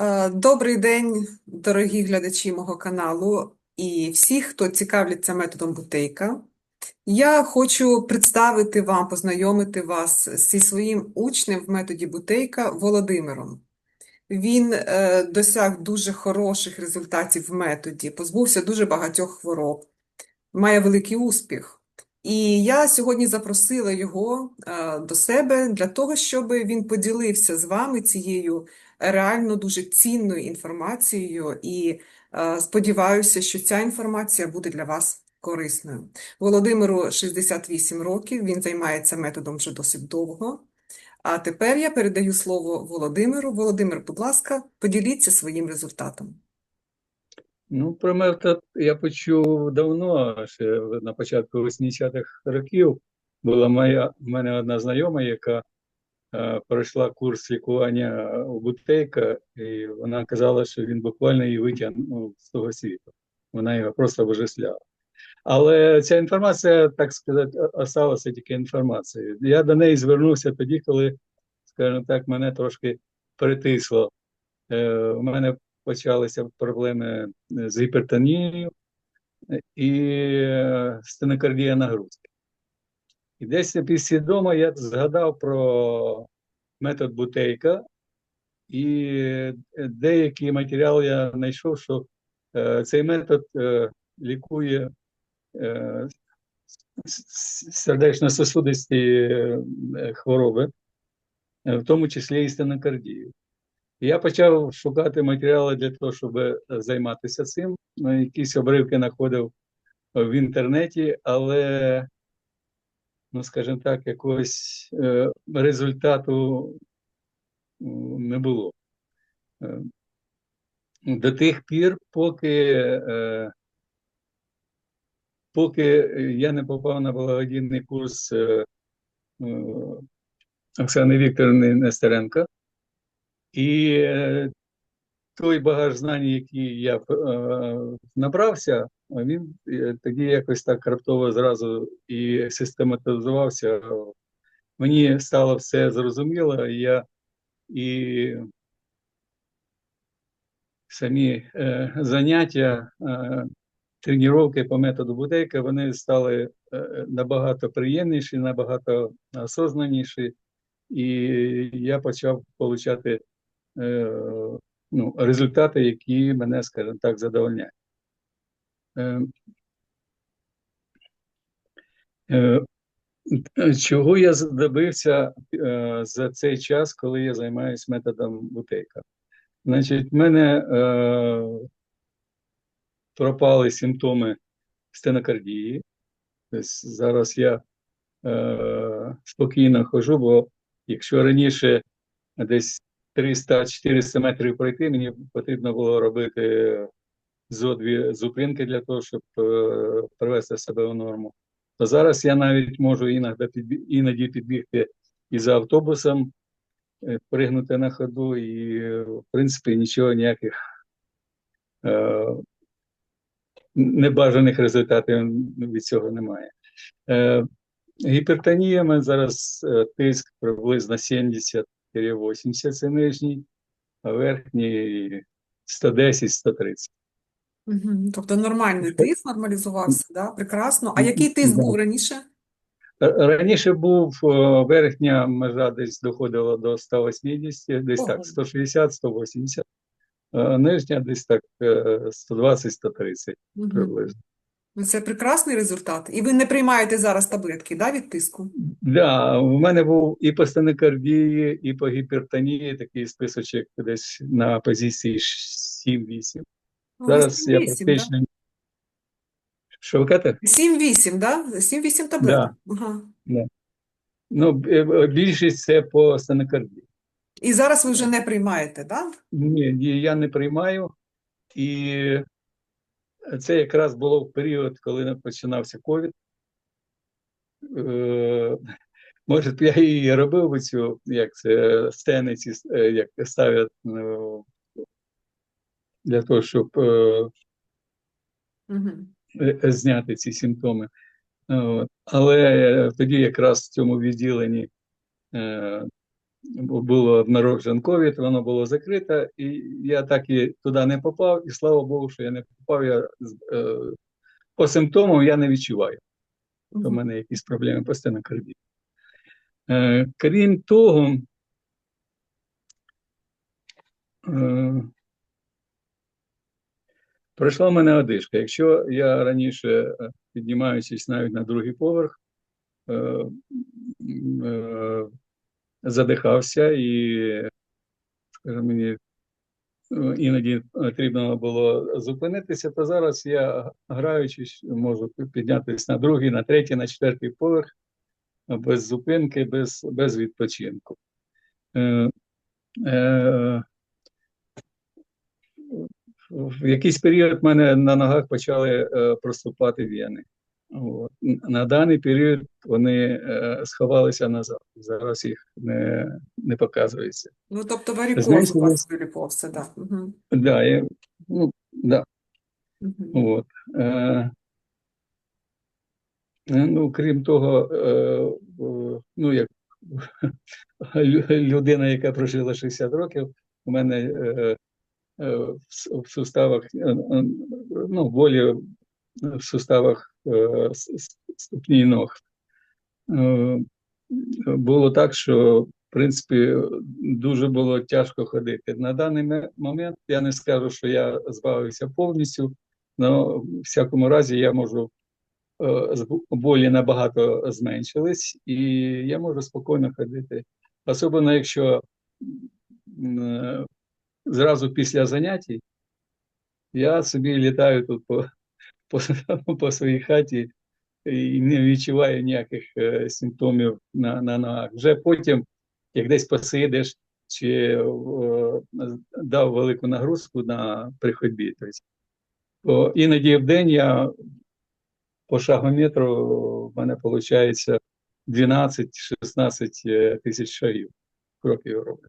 Е, Добрий день, дорогі глядачі мого каналу і всі, хто цікавляться методом Бутейка. Я хочу представити вам, познайомити вас зі своїм учнем в методі Бутейка Володимиром. Він е, досяг дуже хороших результатів в методі, позбувся дуже багатьох хвороб, має великий успіх. І я сьогодні запросила його е, до себе для того, щоб він поділився з вами цією реально дуже цінною інформацією, і е, сподіваюся, що ця інформація буде для вас корисною. Володимиру 68 років, він займається методом вже досить довго. А тепер я передаю слово Володимиру. Володимир, будь ласка, поділіться своїм результатом. Ну, про метод я почув давно, ще на початку 80-х років. Була моя в мене одна знайома, яка пройшла курс лікування у Бутейка, і вона казала, що він буквально її витягнув з того світу. Вона його просто обожествляла. Але ця інформація, так сказати, осталася тільки інформацією. Я до неї звернувся тоді, коли, скажімо так, мене трошки притисло. Е, у мене почалися проблеми з гіпертонією і е, стенокардія нагрузки. І десь підсвідомо я згадав про метод Бутейка, і деякі матеріали я знайшов, що е, цей метод е, лікує е, сердечно-сосудисті е, хвороби, е, в тому числі і стенокардію. Я почав шукати матеріали для того, щоб займатися цим. Ну, Якісь обривки знаходив в інтернеті, але, ну, скажімо так, якогось е, результату не було. Е, до тих пір, поки, е, поки я не попав на благодійний курс Оксани Вікторівни Нестеренко. І той багаж знань, який я набрався, він е, тоді якось так раптово зразу і систематизувався. Мені стало все зрозуміло, і я і самі е, заняття, е, тренування по методу Будейка, вони стали е, набагато приємніші, набагато осознаніші, і я почав отримати е, ну, результати, які мене, скажімо так, задовольняють. Е, е, Чого я добився е, за цей час, коли я займаюся методом Бутейка? Значить, в мене пропали симптоми стенокардії. Тобто зараз я е, спокійно хожу, бо якщо раніше десь 300-400 метрів пройти, мені потрібно було робити зо дві зупинки для того, щоб е, привести себе в норму. То зараз я навіть можу іноді, підбі, іноді підбігти і за автобусом, е, пригнути на ходу, і, в принципі, нічого ніяких е, небажаних результатів від цього немає. Е, Гіпертонія, мене зараз е, тиск приблизно 70-80 це нижній, а верхній 110-130. Угу. Тобто нормальний тиск нормалізувався, да? Прекрасно. А який тиск Да. був раніше? Раніше був е, верхня межа десь доходила до 180, десь Ого. так, 160-180, нижня десь так е, 120-130 Угу. приблизно. Ну, Це прекрасний результат. І ви не приймаєте зараз таблетки, да, від тиску? Да, у мене був і по стенокардії, і по гіпертонії такий списочок десь на позиції 7-8. Ну, Зараз я 7-8, практично. Що ви кажете? 7-8, да? 7-8 таблеток. Ага. Ну, е, більшість це по стенокардії. І зараз ви вже не приймаєте, да? Ні, ні, я не приймаю. І це якраз було в період, коли починався ковід. Е, Може, я і робив би цю, як це, стени ці, е, як ставлять ну, для того, щоб е, Угу. е, зняти ці симптоми. Але тоді якраз в цьому відділенні е, було обнаружено ковід, воно було закрите, і я так і туди не попав, і слава Богу, що я не попав. Я, е, по симптомам я не відчуваю. У мене якісь проблеми постійно кардії. Е, крім того, е, пройшла в мене одишка. Якщо я раніше, е, піднімаючись навіть на другий поверх, е, е, задихався і, скажімо, мені іноді потрібно було зупинитися, то зараз я, граючись, можу піднятися на другий, на третій, на четвертий поверх без зупинки, без, без відпочинку. В якийсь період в мене на ногах почали е, проступати вени. От. На даний період вони е, сховалися назад. Зараз їх не, не показується. Ну, тобто Знаєте, у вас вилікувався, да. Мгм. Да, я, ну, да, Мгм. от. Е, е, ну, крім того, е, ну, як людина, яка прожила 60 років, у мене е, в суставах, е, е, ну, болі в суставах е, ступні ног. Е, Було так, що, в принципі, дуже було тяжко ходити. На даний момент я не скажу, що я збавився повністю, але в всякому разі я можу е, болі набагато зменшились, і я можу спокійно ходити. Особливо, якщо е, зразу після заняття я собі літаю тут по, по, по своїй хаті і не відчуваю ніяких е, симптомів на, на ногах. Вже потім, як десь посидиш, чи е, дав велику нагрузку на при. Тобто, іноді в день я по шагометру в мене виходить 12-16 е, тисяч шагів, кроків роблю.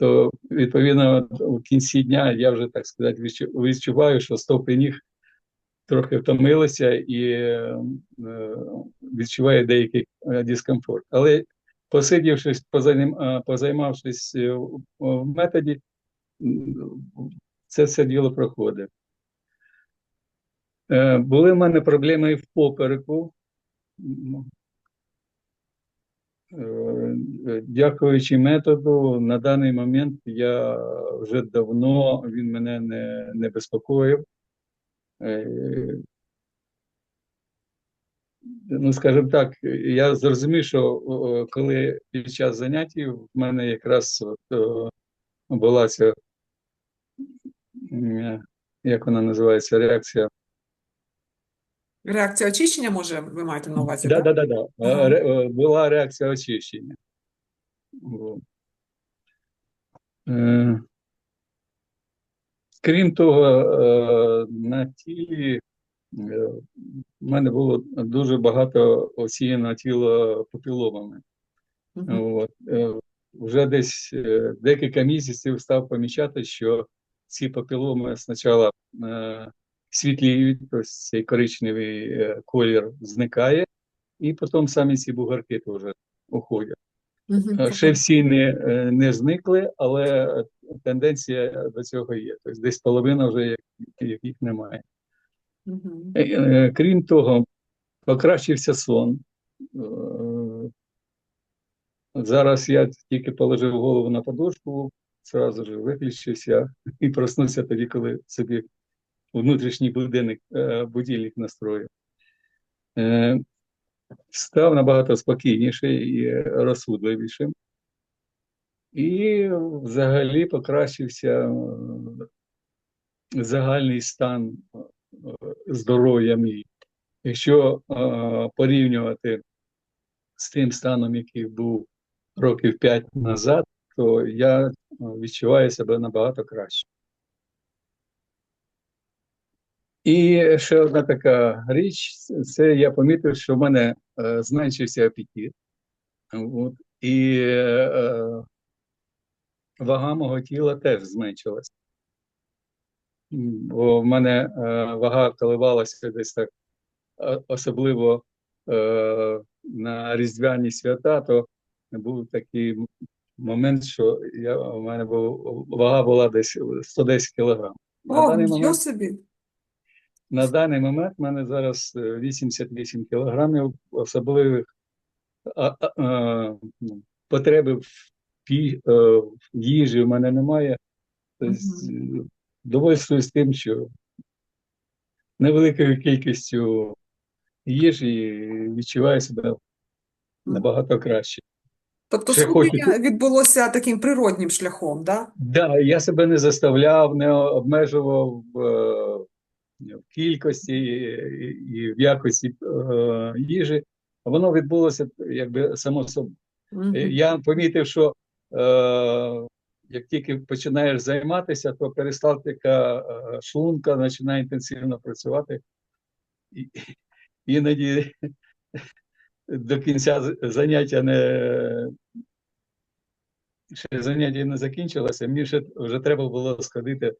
То, відповідно, в кінці дня я вже, так сказати, відчуваю, що стопи ніг трохи втомилися і е, відчуваю деякий е, дискомфорт. Але посидівшись, е, позаймавшись в методі, це все діло проходить. Були в мене проблеми в попереку. Е, Дякуючи методу, на даний момент я вже давно він мене не, не безпокоїв. Е, Ну, скажімо так, я зрозумів, що коли під час занять в мене якраз от, була ця, як вона називається, реакція. Реакція очищення, може, ви маєте на увазі, так? да, да. Ре- е, Була реакція очищення. Е, Крім того, е, на тілі е, в мене було дуже багато осіяно тіло папіломами. Мгм. От, е, вже десь е, декілька місяців став помічати, що ці папіломи спочатку е, світліють, тобто цей коричневий е, колір зникає, і потім самі ці бугарки теж уходять. Е, Ще всі не, е, не зникли, але тенденція до цього є. Тобто десь половина вже яких немає. Е, е, Крім того, покращився сон. Е, Зараз я тільки положив голову на подушку, зразу ж виключився і проснувся тоді, коли собі внутрішній будильник, е, будильник настроїв. Е, Став набагато спокійніший і розсудливішим. І взагалі покращився е, загальний стан здоров'я мій. Якщо порівнювати з тим станом, який був років 5 назад, то я відчуваю себе набагато краще. І ще одна така річ, це я помітив, що в мене е, зменшився апетит. От, і е, вага мого тіла теж зменшилася. Бо в мене е, вага коливалася десь так, е, особливо е, на різдвяні свята, то був такий момент, що я, у мене був, вага була десь 110 кілограм. О, нічого собі. На даний момент в мене зараз е, 88 кілограмів особливих а, а, а, ну, потреби в, пі, е, в їжі в мене немає. Тобто, е, довольствуюсь тим, що невеликою кількістю їжі відчуваю себе набагато краще. Тобто хочу- відбулося таким природнім шляхом, да? Да, я себе не заставляв, не обмежував е, в кількості і, і в якості е, їжі. Воно відбулося якби само собою. Мгм. Е, Я помітив, що е, як тільки починаєш займатися, то перисталтика е, шлунка починає інтенсивно працювати. І, іноді до кінця заняття не ще заняття не закінчилося, мені ще вже треба було сходити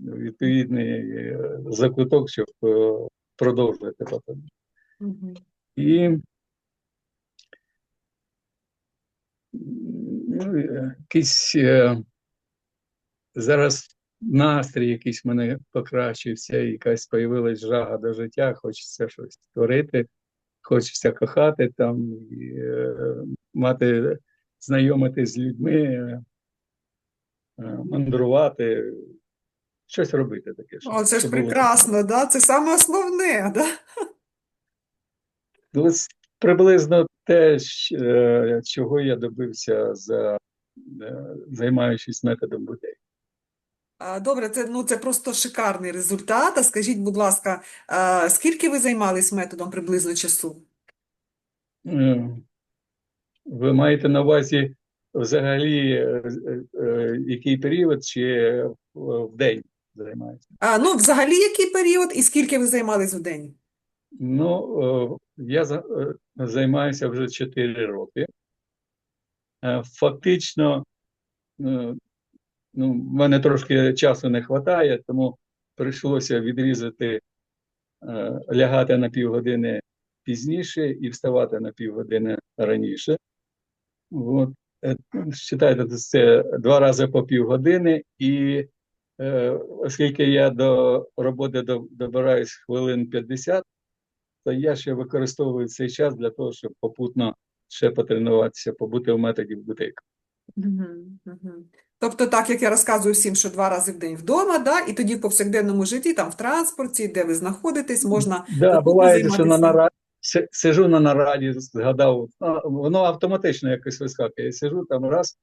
відповідний е, закуток, щоб е, продовжувати потім. Мгм. І ну, е, якийсь зараз настрій якийсь в мене покращився, якась появилась жага до життя, хочеться щось створити, хочеться кохати там, і, мати, знайомитись з людьми, мандрувати, щось робити таке. щоб- О, це ж щоб було прекрасно, да? Це саме основне, да? Ну, Ось приблизно те, щ- е, чого я добився за е, займаючись методом. А, Добре, це, ну, це просто шикарний результат. А скажіть, будь ласка, а, скільки ви займались методом приблизно часу? Е, Ви маєте на увазі взагалі е, е, який період чи в день займається? А, ну, взагалі, який період і скільки ви займались в день? Ну, е, я е, займаюся вже 4 роки. Е, Фактично, ну, в мене трошки часу не вистачає, тому прийшлося відрізати, лягати на півгодини пізніше і вставати на півгодини раніше. От. Е, Считайте, це два рази по півгодини, і оскільки я до роботи до- добираюсь хвилин 50, то я ще використовую цей час для того, щоб попутно ще потренуватися, побути в методі. Мгм, мгм. Тобто, так як я розказую всім, що два рази в день вдома, да, і тоді в повсякденному житті, там в транспорті, де ви знаходитесь, можна Да, буває, що на нараді сижу на нараді, згадав, воно автоматично якось вискакує. Я сижу там раз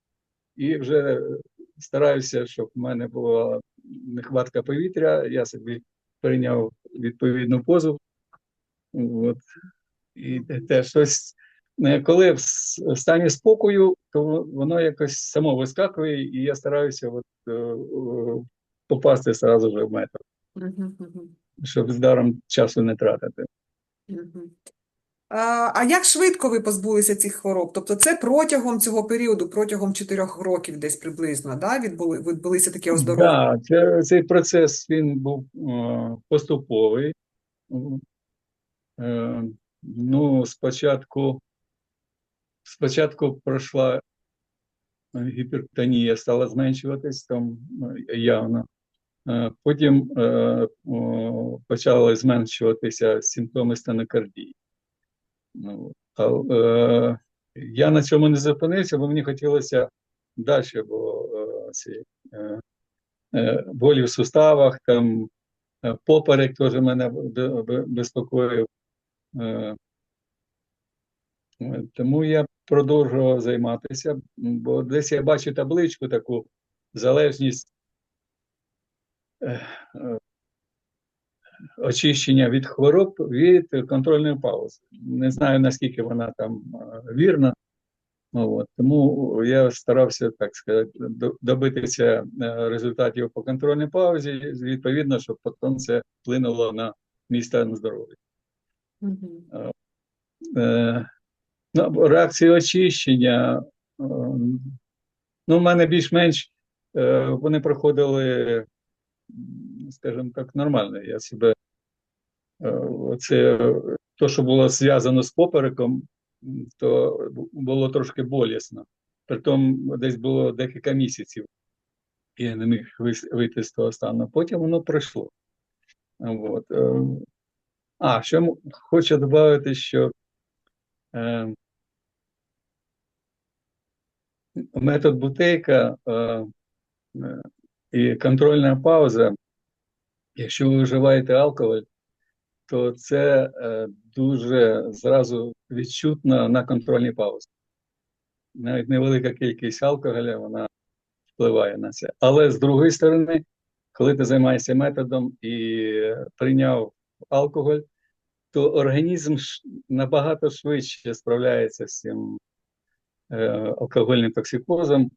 і вже стараюся, щоб в мене була нехватка повітря. Я собі прийняв відповідну позу. От. І те- щось, е, коли в стані спокою, то воно якось само вискакує, і я стараюся от, е, е, попасти одразу в мгм, щоб з даром часу не тратити. А, як швидко ви позбулися цих хвороб? Тобто це протягом цього періоду, протягом чотирьох років десь приблизно, да, відбули, відбулися такі оздоровлення? Да, це, цей процес він був е, поступовий. Е, ну, спочатку, спочатку пройшла гіпертонія, стала зменшуватись там е, явно. Е, Потім е, почали зменшуватися симптоми стенокардії. Ну, е, я на цьому не зупинився, бо мені хотілося далі, бо е, ці, е, е, болі в суставах, там е, поперек теж мене безпокоїв. Е, е, Тому я продовжував займатися, бо десь я бачу табличку таку залежність е, е, очищення від хвороб від контрольної паузи. Не знаю, наскільки вона там е, вірна. Ну, от, тому я старався, так сказати, добитися е, результатів по контрольній паузі, відповідно, щоб потім це вплинуло на мій стан здоров'я. Мгм. Е, ну, реакції очищення, е, ну, в мене більш-менш е, вони проходили, скажімо так, нормально. Я себе е, це то, що було зв'язано з попереком, то було трошки болісно. Притом десь було декілька місяців, і я не міг вийти з того стану. Потім воно пройшло. От. е, А, м- хочу додати, що е, метод бутейка е, і контрольна пауза, якщо ви вживаєте алкоголь, то це е, дуже зразу відчутно на контрольній паузі. Навіть невелика кількість алкоголя вона впливає на це. Але з другої сторони, коли ти займаєшся методом і прийняв алкоголь, то організм набагато швидше справляється з цим е, алкогольним токсикозом,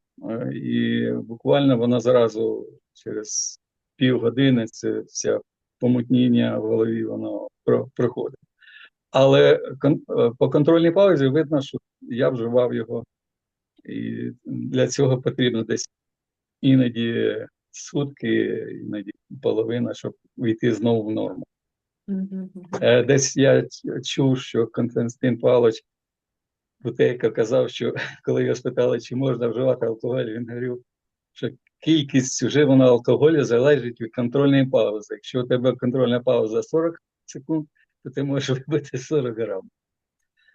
і буквально воно зразу через півгодини це вся помутніння в голові воно про- проходить. Але е, по контрольній паузі видно, що я вживав його, і для цього потрібно десь іноді сутки, іноді половина, щоб війти знову в норму. Е, Десь я чув, що Константин Павлович Бутейко казав, що коли його спитали, чи можна вживати алкоголь, він говорив, що кількість вживаного алкоголю залежить від контрольної паузи. Якщо у тебе контрольна пауза 40 секунд, то ти можеш випити 40 грам.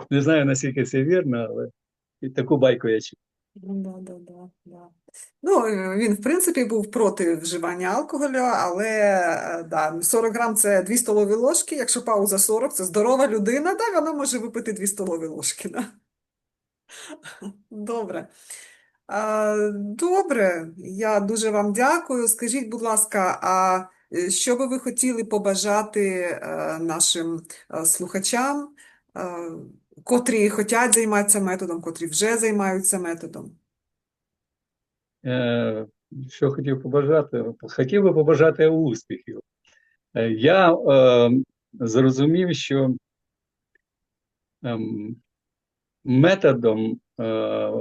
Не знаю, наскільки це вірно, але і таку байку я чув. Ну, да, да, да, да. Ну, він, в принципі, був проти вживання алкоголю, але да, 40 грам – це 2 столові ложки, якщо пауза 40 – це здорова людина, да, вона може випити 2 столові ложки. Да. Добре. Добре, я дуже вам дякую. Скажіть, будь ласка, а е, що би ви хотіли побажати е, нашим е, слухачам, котрі хочуть займатися методом, котрі вже займаються методом? Що хотів побажати? Хотів би побажати успіхів. Я е, зрозумів, що ем, методом е,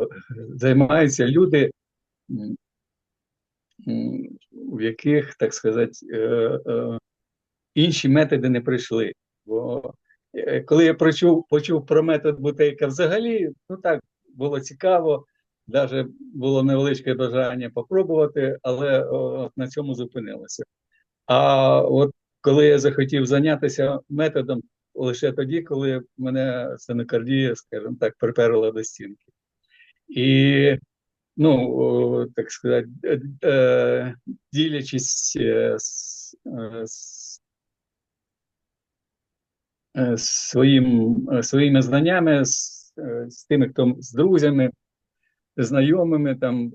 займаються люди, в яких, так сказати, е, е, інші методи не прийшли. Бо е, коли я почув, почув про метод Бутейка взагалі, ну так було цікаво, навіть було невеличке бажання попробувати, але о, на цьому зупинилося. А от коли я захотів зайнятися методом, лише тоді, коли мене стенокардія, скажімо так, приперла до стінки. І, ну, так сказати, е, ділячись з, е, з, е, своїм, своїми знаннями, з, з тими, хто з друзями, знайомими, там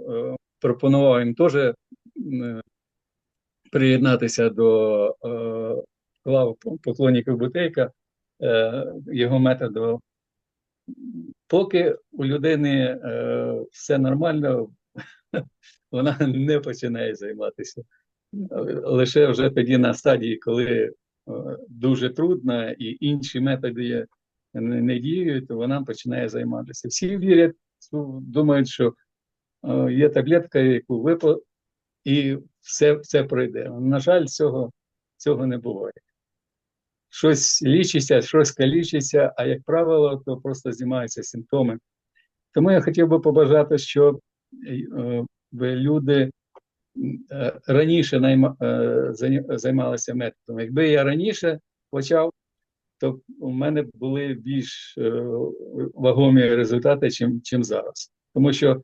пропонував їм теж приєднатися до лав поклонників Бутейка, його методу. Поки у людини е, все нормально, вона не починає займатися. Лише вже тоді на стадії, коли е, дуже трудно і інші методи не, діють, вона починає займатися. Всі вірять, думають, що е, є таблетка, яку випив, і все, все пройде. На жаль, цього, цього не буває. Щось лічиться, щось калічиться, а як правило, то просто знімаються симптоми. Тому я хотів би побажати, щоб е, люди е, раніше найма, е, займалися методом. Якби я раніше почав, то у мене були більш вагомі результати, чим, чим зараз. Тому що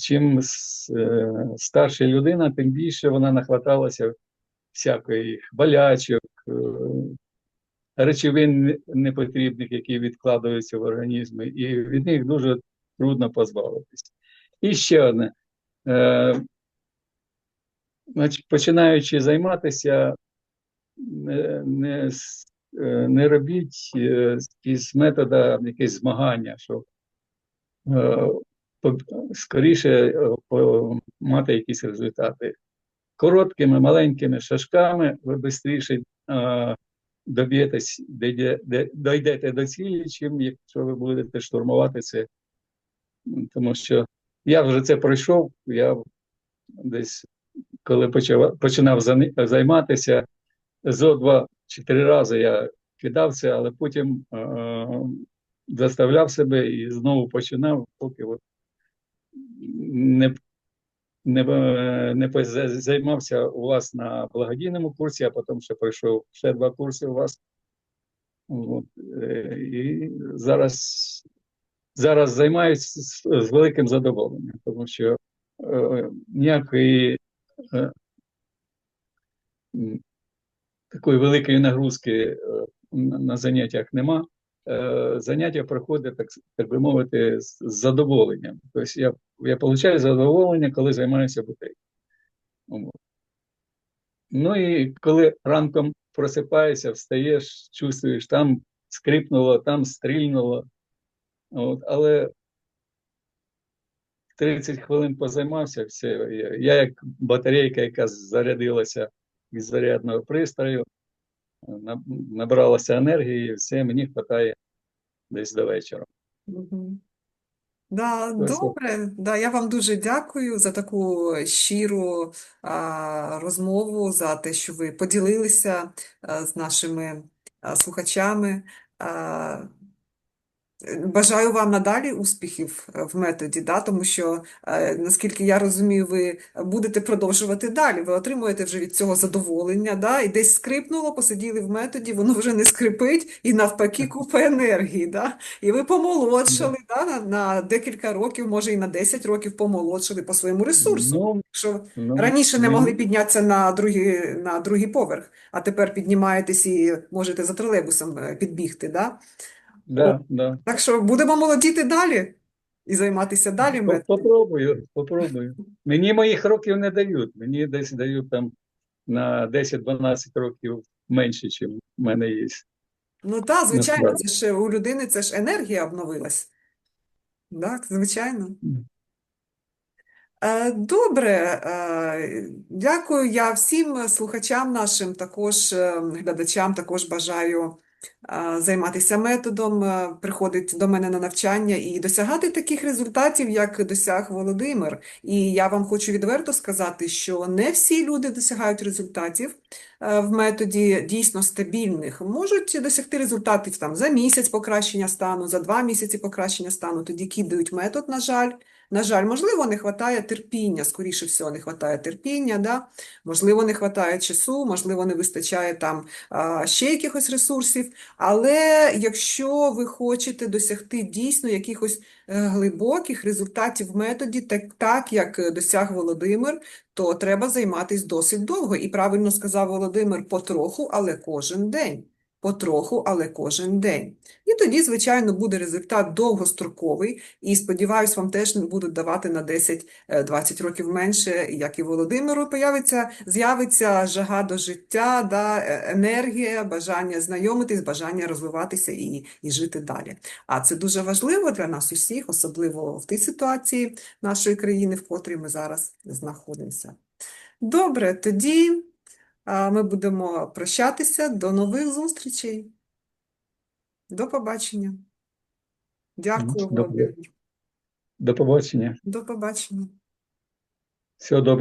чим старша людина, тим більше вона нахваталася всякої болячок, речовин непотрібних, які відкладаються в організмі, і від них дуже трудно позбавитися. І ще одне. Е, починаючи займатися, не, не, не робіть із метода якесь змагання, щоб скоріше мати якісь результати. Короткими, маленькими шажками ви швидше доб'єтесь, дійдете до цілі, чим якщо ви будете штурмувати це. Тому що я вже це пройшов, я десь, коли почав, починав займатися, зо два чи три рази я кидався, але потім е, заставляв себе і знову починав, поки от не, не, е, не займався у вас на благодійному курсі, а потім ще пройшов ще два курси у вас. От, е, і зараз, зараз займаюся з, великим задоволенням, тому що е, ніякої е, такої великої нагрузки е, на на заняттях нема. Е, Заняття проходять, так, так би мовити, з задоволенням. Тобто я, я отримую задоволення, коли займаюся бутейкою. Ну і коли ранком просипаєшся, встаєш, чувствуєш, там скрипнуло, там стрільнуло. От, але 30 хвилин позаймався, все. Я, як батарейка, яка зарядилася від зарядного пристрою, набралася енергії, і все, мені вистачає десь до вечора. Да, добре. Да, я вам дуже дякую за таку щиру а, розмову, за те, що ви поділилися а, з нашими а, слухачами. А, Бажаю вам надалі успіхів е, в методі, да, тому що, е, наскільки я розумію, ви будете продовжувати далі. Ви отримуєте вже від цього задоволення, да, і десь скрипнуло, посиділи в методі, воно вже не скрипить, і навпаки купа енергії. Да? І ви помолодшали да, на, на декілька років, може і на 10 років помолодшали по своєму ресурсу. Ну, Якщо ну, раніше не могли піднятися на другий, на другий поверх, а тепер піднімаєтесь і можете за тролейбусом е, підбігти. Да? Да, да. Так що будемо молодіти далі і займатися далі По- Попробую, попробую. Мені моїх років не дають. Мені десь дають там на 10-12 років менше, ніж в мене є. Ну так, звичайно, це ж у людини це ж енергія обновилась. Так, звичайно. Е, Добре, е, дякую. Я всім слухачам нашим, також е, глядачам, також бажаю займатися методом, приходити до мене на навчання і досягати таких результатів, як досяг Володимир. І я вам хочу відверто сказати, що не всі люди досягають результатів в методі дійсно стабільних. Можуть досягти результатів там за місяць покращення стану, за два місяці покращення стану, тоді кидають метод, на жаль. На жаль, можливо, не вистачає терпіння, скоріше всього, не вистачає терпіння, да? Можливо, не вистачає часу, можливо, не вистачає там ще якихось ресурсів. Але якщо ви хочете досягти дійсно якихось е, глибоких результатів в методі, так, так як досяг Володимир, то треба займатися досить довго. І правильно сказав Володимир, потроху, але кожен день. Потроху, але кожен день. І тоді, звичайно, буде результат довгостроковий, і сподіваюсь, вам теж будуть давати на 10-20 років менше, як і Володимиру. Появиться, з'явиться жага до життя, да, е, енергія, бажання знайомитись, бажання розвиватися і, і жити далі. А це дуже важливо для нас усіх, особливо в тій ситуації нашої країни, в котрій ми зараз знаходимося. Добре, тоді ми будемо прощатися. До нових зустрічей. До побачення. Дякую, Володимир. До побачення. До побачення. Всього доброго.